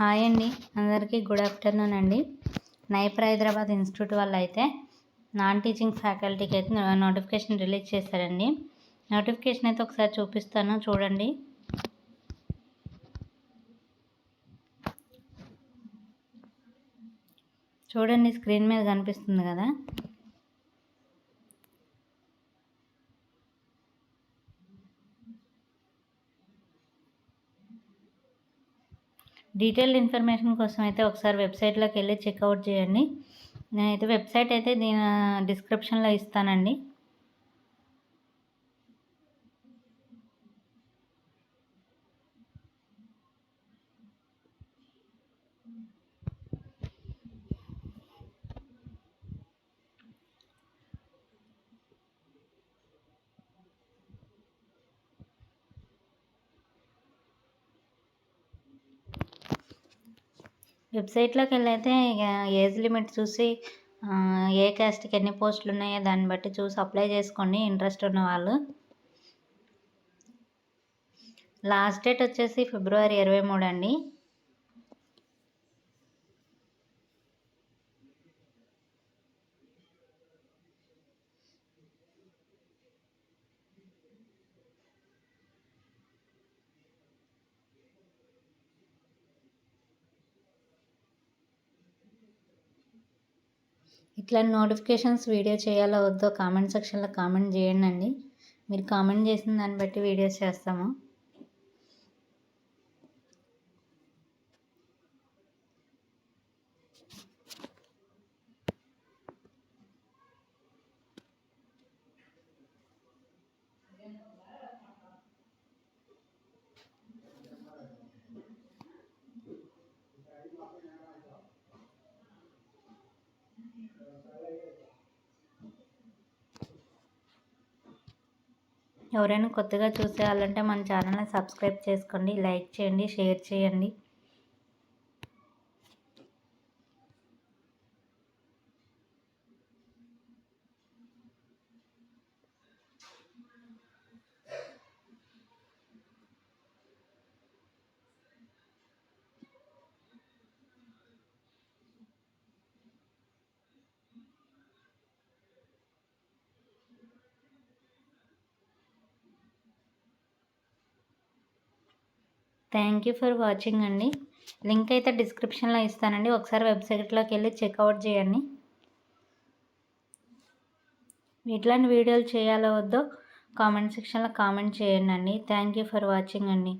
Hi అండి. అందరికీ good afternoon అండి. నైపర్ హైదరాబాద్ ఇన్స్టిట్యూట్ వాళ్ళు అయితే నాన్ టీచింగ్ ఫ్యాకల్టీకి అయితే నోటిఫికేషన్ రిలీజ్ చేశారండి. నోటిఫికేషన్ అయితే ఒకసారి చూపిస్తాను చూడండి. చూడండి స్క్రీన్ మీద కనిపిస్తుంది కదా. డీటెయిల్డ్ ఇన్ఫర్మేషన్ కోసం అయితే ఒకసారి వెబ్సైట్లోకి వెళ్ళి చెక్అవుట్ చేయండి. నేనైతే వెబ్సైట్ అయితే దీని డిస్క్రిప్షన్లో ఇస్తానండి. వెబ్సైట్లోకి వెళ్ళైతే ఇక ఏజ్ లిమిట్ చూసి ఏ క్యాస్ట్కి ఎన్ని పోస్టులు ఉన్నాయో దాన్ని బట్టి చూసి అప్లై చేసుకోండి. ఇంట్రెస్ట్ ఉన్న వాళ్ళు. లాస్ట్ డేట్ వచ్చేసి ఫిబ్రవరి ఇరవై మూడు అండి. ఇట్లా నోటిఫికేషన్స్ వీడియో చేయాలో వద్దో కామెంట్ సెక్షన్లో కామెంట్ చేయండి. అండి మీరు కామెంట్ చేసిన దాన్ని బట్టి వీడియోస్ చేస్తాము. ఎవరైనా కొత్తగా చూసేయాలంటే మన ఛానల్ని సబ్స్క్రైబ్ చేసుకోండి లైక్ చేయండి షేర్ చేయండి. థ్యాంక్ యూ ఫర్ వాచింగ్ అండి. లింక్ అయితే డిస్క్రిప్షన్లో ఇస్తానండి. ఒకసారి వెబ్సైట్లోకి వెళ్ళి చెక్అవుట్ చేయండి. ఇట్లాంటి వీడియోలు చేయాలో వద్దో కామెంట్ సెక్షన్లో కామెంట్ చేయండి అండి. థ్యాంక్ యూ ఫర్ వాచింగ్ అండి.